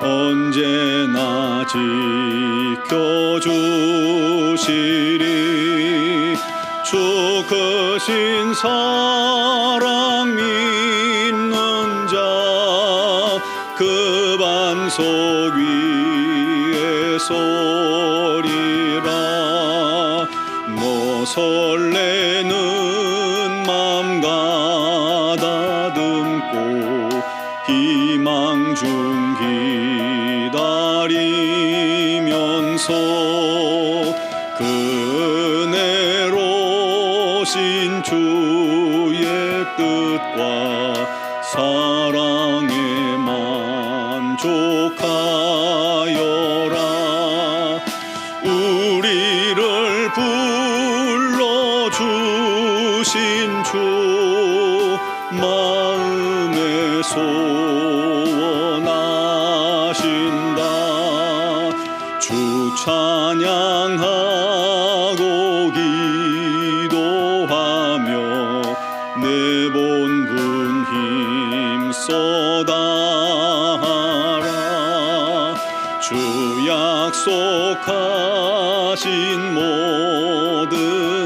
언제나 지켜주시리. 주 크신 사랑 믿는 자그 반석 위에 서리라. 너설 희망 중 기다리면서 그네로신 주의 뜻과 사랑에 만족하여라. 우리를 불러주신 주 마음에 소 찬양하고 기도하며 내 본분 힘써다하라. 주 약속하신 모든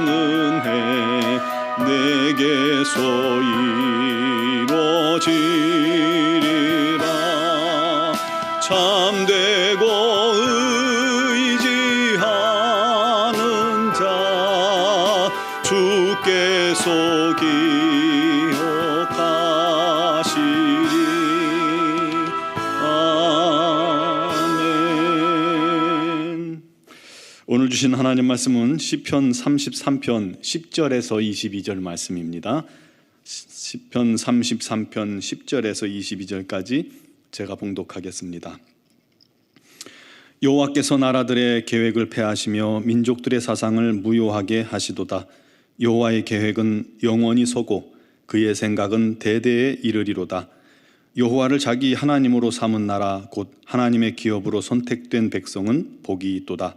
은혜 내게서 이루어지리라. 참되 주신 하나님 말씀은 시편 33편 10절에서 22절 말씀입니다. 시편 33편 10절에서 22절까지 제가 봉독하겠습니다. 여호와께서 나라들의 계획을 폐하시며 민족들의 사상을 무효하게 하시도다. 여호와의 계획은 영원히 서고 그의 생각은 대대에 이르리로다. 여호와를 자기 하나님으로 삼은 나라 곧 하나님의 기업으로 선택된 백성은 복이 있도다.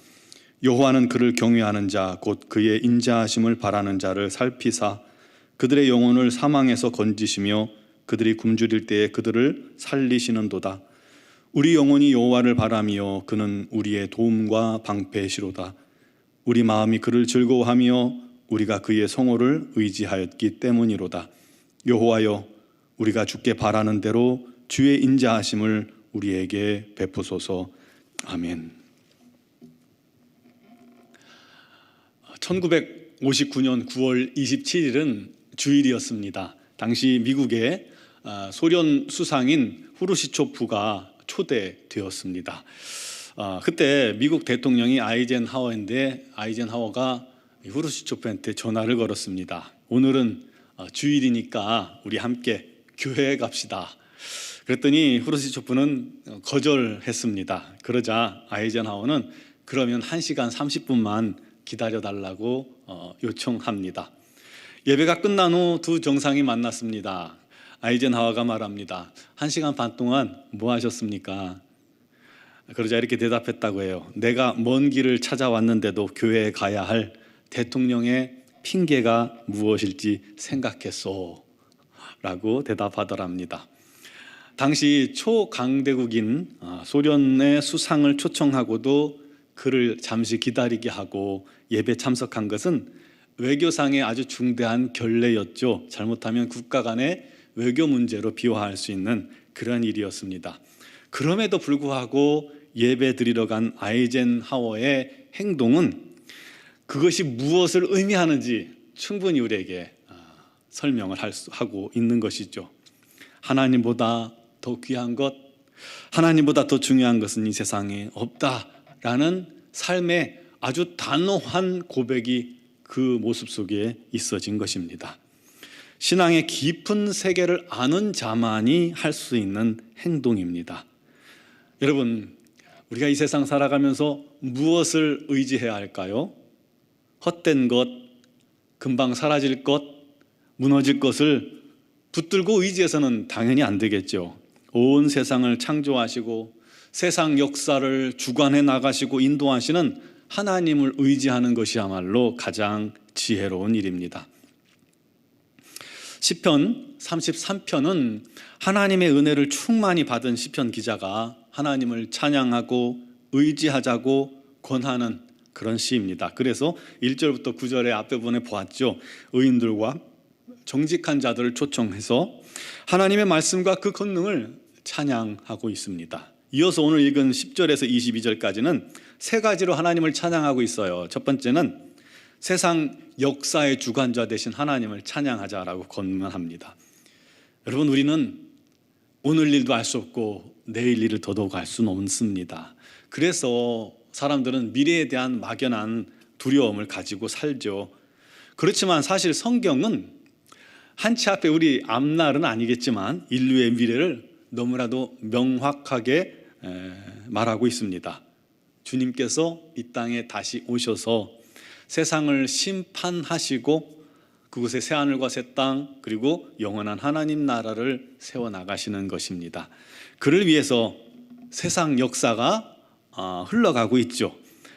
여호와는 그를 경외하는 자 곧 그의 인자하심을 바라는 자를 살피사 그들의 영혼을 사망에서 건지시며 그들이 굶주릴 때에 그들을 살리시는도다. 우리 영혼이 여호와를 바라며 그는 우리의 도움과 방패시로다. 우리 마음이 그를 즐거워하며 우리가 그의 성호를 의지하였기 때문이로다. 여호와여 우리가 주께 바라는 대로 주의 인자하심을 우리에게 베푸소서. 아멘. 1959년 9월 27일은 주일이었습니다. 당시 미국의 아, 소련 수상인 후르시초프가 초대되었습니다. 아, 그때 미국 대통령이 아이젠하워인데 아이젠하워가 후르시초프한테 전화를 걸었습니다. 오늘은 어, 주일이니까 우리 함께 교회에 갑시다. 그랬더니 후르시초프는 어, 거절했습니다. 그러자 아이젠하워는 그러면 1시간 30분만 기다려달라고 어, 요청합니다. 예배가 끝난 후 두 정상이 만났습니다. 아이젠하워가 말합니다. 1시간 반 동안 뭐 하셨습니까? 그러자 이렇게 대답했다고 해요. 내가 먼 길을 찾아왔는데도 교회에 가야 할 대통령의 핑계가 무엇일지 생각했소. 라고 대답하더랍니다. 당시 초강대국인 아, 소련의 수상을 초청하고도 그를 잠시 기다리게 하고 예배 참석한 것은 외교상의 아주 중대한 결례였죠. 잘못하면 국가 간의 외교 문제로 비화할 수 있는 그런 일이었습니다. 그럼에도 불구하고 예배 드리러 간 아이젠하워의 행동은 그것이 무엇을 의미하는지 충분히 우리에게 아, 설명을 하고 있는 것이죠. 하나님보다 더 귀한 것, 하나님보다 더 중요한 것은 이 세상에 없다 라는 삶의 아주 단호한 고백이 그 모습 속에 있어진 것입니다. 신앙의 깊은 세계를 아는 자만이 할 수 있는 행동입니다. 여러분, 우리가 이 세상 살아가면서 무엇을 의지해야 할까요? 헛된 것, 금방 사라질 것, 무너질 것을 붙들고 의지해서는 당연히 안 되겠죠. 온 세상을 창조하시고 세상 역사를 주관해 나가시고 인도하시는 하나님을 의지하는 것이야말로 가장 지혜로운 일입니다. 시편 33편은 하나님의 은혜를 충만히 받은 시편 기자가 하나님을 찬양하고 의지하자고 권하는 그런 시입니다. 그래서 1절부터 9절의 앞에 부분에 보았죠. 의인들과 정직한 자들을 초청해서 하나님의 말씀과 그 권능을 찬양하고 있습니다. 이어서 오늘 읽은 10절에서 22절까지는 세 가지로 하나님을 찬양하고 있어요. 첫 번째는 세상 역사의 주관자 되신 하나님을 찬양하자라고 권면합니다. 여러분 우리는 오늘 일도 알 수 없고 내일 일을 더더욱 알 수는 없습니다. 그래서 사람들은 미래에 대한 막연한 두려움을 가지고 살죠. 그렇지만 사실 성경은 한치 앞에 우리 앞날은 아니겠지만 인류의 미래를 너무나도 명확하게 에, 말하고 있습니다. 주님께서 이 땅에 다시 오셔서 세상을 심판하시고 그곳에 새 하늘과 새 땅 그리고 영원한 하나님 나라를 세워 나가시는 것입니다. 그를 위해서 세상 역사가 아, 흘러가고 있죠.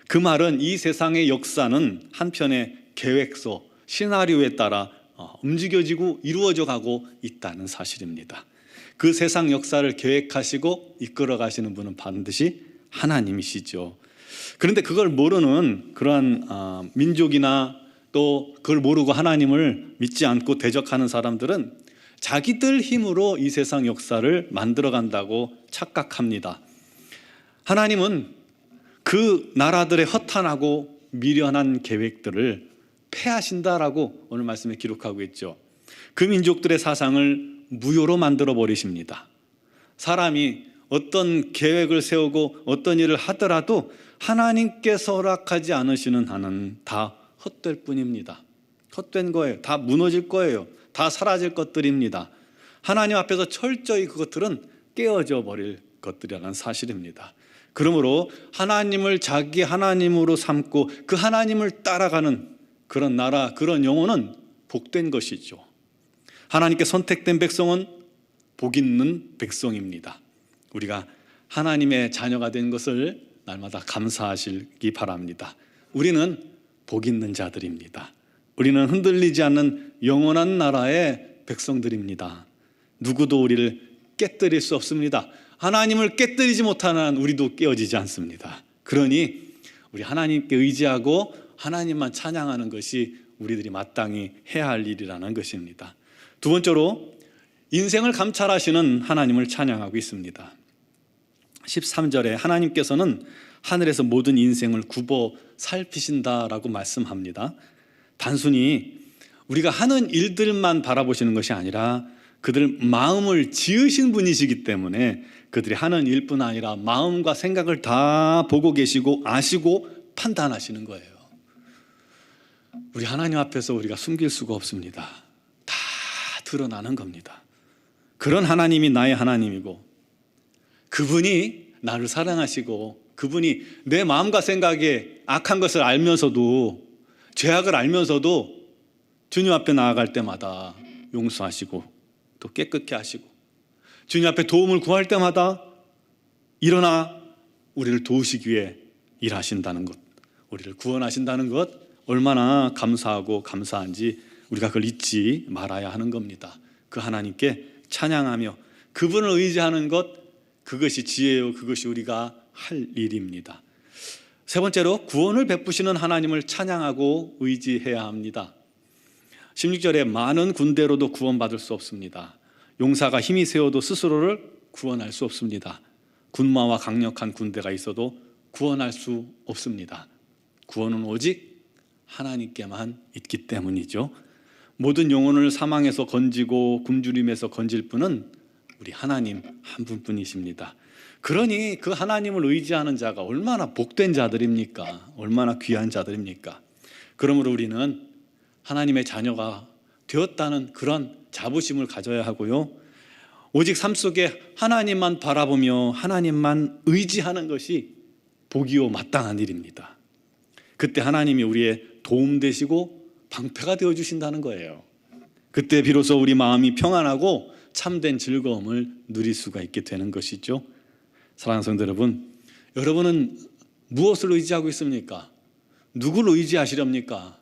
그 말은 이 세상의 역사는 한편의 계획서, 시나리오에 따라 어, 움직여지고 이루어져 가고 있다는 사실입니다. 그 세상 역사를 계획하시고 이끌어 가시는 분은 반드시 하나님이시죠. 그런데 그걸 모르는 그러한 아, 민족이나 또 그걸 모르고 하나님을 믿지 않고 대적하는 사람들은 자기들 힘으로 이 세상 역사를 만들어 간다고 착각합니다. 하나님은 그 나라들의 허탄하고 미련한 계획들을 패하신다라고 오늘 말씀에 기록하고 있죠. 그 민족들의 사상을 무효로 만들어 버리십니다. 사람이 어떤 계획을 세우고 어떤 일을 하더라도 하나님께서 허락하지 않으시는 한은 다 헛될 뿐입니다. 헛된 거예요. 다 무너질 거예요. 다 사라질 것들입니다. 하나님 앞에서 철저히 그것들은 깨어져 버릴 것들이라는 사실입니다. 그러므로 하나님을 자기 하나님으로 삼고 그 하나님을 따라가는 그런 나라, 그런 영혼은 복된 것이죠. 하나님께 선택된 백성은 복 있는 백성입니다. 우리가 하나님의 자녀가 된 것을 날마다 감사하시기 바랍니다. 우리는 복 있는 자들입니다. 우리는 흔들리지 않는 영원한 나라의 백성들입니다. 누구도 우리를 깨뜨릴 수 없습니다. 하나님을 깨뜨리지 못하는 한 우리도 깨어지지 않습니다. 그러니 우리 하나님께 의지하고 하나님만 찬양하는 것이 우리들이 마땅히 해야 할 일이라는 것입니다. 두 번째로 인생을 감찰하시는 하나님을 찬양하고 있습니다. 13절에 하나님께서는 하늘에서 모든 인생을 굽어 살피신다라고 말씀합니다. 단순히 우리가 하는 일들만 바라보시는 것이 아니라 그들 마음을 지으신 분이시기 때문에 그들이 하는 일뿐 아니라 마음과 생각을 다 보고 계시고 아시고 판단하시는 거예요. 우리 하나님 앞에서 우리가 숨길 수가 없습니다. 다 드러나는 겁니다. 그런 하나님이 나의 하나님이고 그분이 나를 사랑하시고 그분이 내 마음과 생각에 악한 것을 알면서도 죄악을 알면서도 주님 앞에 나아갈 때마다 용서하시고 또 깨끗게 하시고 주님 앞에 도움을 구할 때마다 일어나 우리를 도우시기 위해 일하신다는 것, 우리를 구원하신다는 것 얼마나 감사하고 감사한지 우리가 그걸 잊지 말아야 하는 겁니다. 그 하나님께 찬양하며 그분을 의지하는 것 그것이 지혜요 그것이 우리가 할 일입니다. 세 번째로 구원을 베푸시는 하나님을 찬양하고 의지해야 합니다. 16절에 많은 군대로도 구원받을 수 없습니다. 용사가 힘이 세워도 스스로를 구원할 수 없습니다. 군마와 강력한 군대가 있어도 구원할 수 없습니다. 구원은 오직 하나님께만 있기 때문이죠. 모든 영혼을 사망에서 건지고 굶주림에서 건질 분은 우리 하나님 한 분뿐이십니다. 그러니 그 하나님을 의지하는 자가 얼마나 복된 자들입니까? 얼마나 귀한 자들입니까? 그러므로 우리는 하나님의 자녀가 되었다는 그런 자부심을 가져야 하고요. 오직 삶 속에 하나님만 바라보며 하나님만 의지하는 것이 복이요 마땅한 일입니다. 그때 하나님이 우리의 도움 되시고 방패가 되어 주신다는 거예요. 그때 비로소 우리 마음이 평안하고 참된 즐거움을 누릴 수가 있게 되는 것이죠. 사랑하는 성도 여러분, 여러분은 무엇을 의지하고 있습니까? 누구를 의지하시렵니까?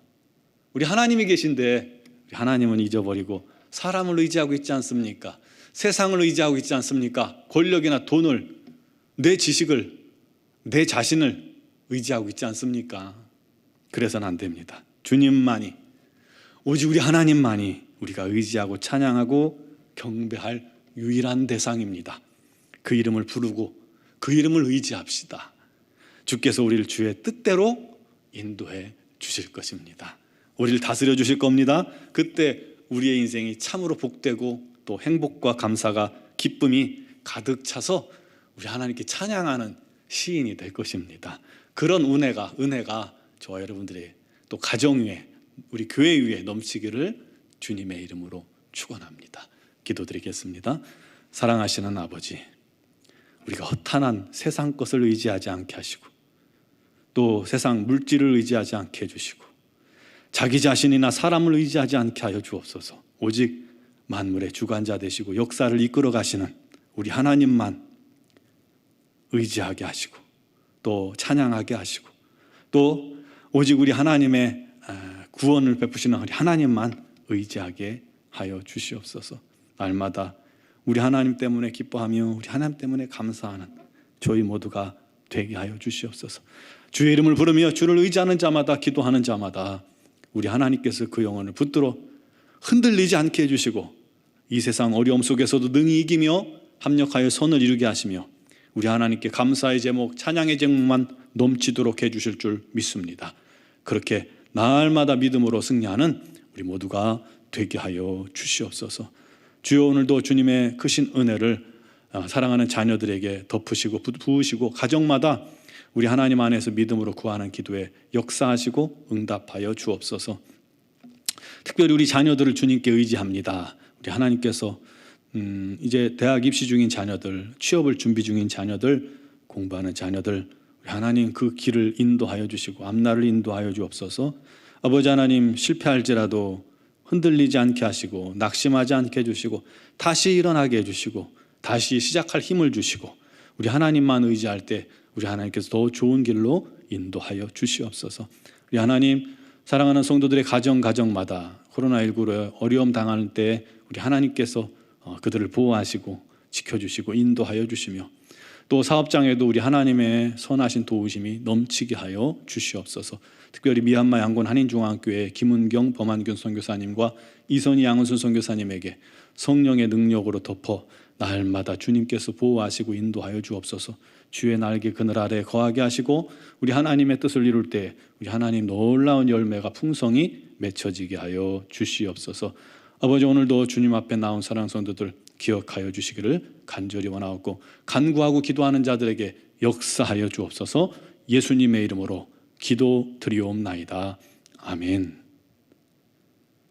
우리 하나님이 계신데 하나님은 잊어버리고 사람을 의지하고 있지 않습니까? 세상을 의지하고 있지 않습니까? 권력이나 돈을 내 지식을 내 자신을 의지하고 있지 않습니까? 그래서는 안 됩니다. 주님만이 오직 우리 하나님만이 우리가 의지하고 찬양하고 경배할 유일한 대상입니다. 그 이름을 부르고 그 이름을 의지합시다. 주께서 우리를 주의 뜻대로 인도해 주실 것입니다. 우리를 다스려 주실 겁니다. 그때 우리의 인생이 참으로 복되고 또 행복과 감사가 기쁨이 가득 차서 우리 하나님께 찬양하는 시인이 될 것입니다. 그런 은혜가 은혜가 저와 여러분들의 또 가정 위에 우리 교회 위에 넘치기를 주님의 이름으로 축원합니다. 기도드리겠습니다. 사랑하시는 아버지, 우리가 허탄한 세상 것을 의지하지 않게 하시고 또 세상 물질을 의지하지 않게 해주시고 자기 자신이나 사람을 의지하지 않게 하여 주옵소서. 오직 만물의 주관자 되시고 역사를 이끌어 가시는 우리 하나님만 의지하게 하시고 또 찬양하게 하시고 또 오직 우리 하나님의 아, 구원을 베푸시는 우리 하나님만 의지하게 하여 주시옵소서. 날마다 우리 하나님 때문에 기뻐하며 우리 하나님 때문에 감사하는 저희 모두가 되게 하여 주시옵소서. 주의 이름을 부르며 주를 의지하는 자마다 기도하는 자마다 우리 하나님께서 그 영혼을 붙들어 흔들리지 않게 해주시고 이 세상 어려움 속에서도 능히 이기며 합력하여 선을 이루게 하시며 우리 하나님께 감사의 제목, 찬양의 제목만 넘치도록 해주실 줄 믿습니다. 그렇게 날마다 믿음으로 승리하는 우리 모두가 되게 하여 주시옵소서. 주여 오늘도 주님의 크신 은혜를 어, 사랑하는 자녀들에게 덮으시고 부으시고 가정마다 우리 하나님 안에서 믿음으로 구하는 기도에 역사하시고 응답하여 주옵소서. 특별히 우리 자녀들을 주님께 의지합니다. 우리 하나님께서 음, 이제 대학 입시 중인 자녀들, 취업을 준비 중인 자녀들, 공부하는 자녀들, 하나님 그 길을 인도하여 주시고 앞날을 인도하여 주옵소서. 아버지 하나님 실패할지라도 흔들리지 않게 하시고 낙심하지 않게 해 주시고 다시 일어나게 해 주시고 다시 시작할 힘을 주시고 우리 하나님만 의지할 때 우리 하나님께서 더 좋은 길로 인도하여 주시옵소서. 우리 하나님 사랑하는 성도들의 가정 가정마다 코로나19로 어려움 당하는 때 우리 하나님께서 어, 그들을 보호하시고 지켜주시고 인도하여 주시며 또 사업장에도 우리 하나님의 선하신 도우심이 넘치게 하여 주시옵소서. 특별히 미얀마 양곤 한인중앙교회 김은경 범한균 선교사님과 이선희 양은순 선교사님에게 성령의 능력으로 덮어 날마다 주님께서 보호하시고 인도하여 주옵소서. 주의 날개 그늘 아래 거하게 하시고 우리 하나님의 뜻을 이룰 때 우리 하나님 놀라운 열매가 풍성히 맺혀지게 하여 주시옵소서. 아버지 오늘도 주님 앞에 나온 사랑 성도들 기억하여 주시기를 간절히 원하옵고 간구하고 기도하는 자들에게 역사하여 주옵소서. 예수님의 이름으로 기도 드리옵나이다. 아멘.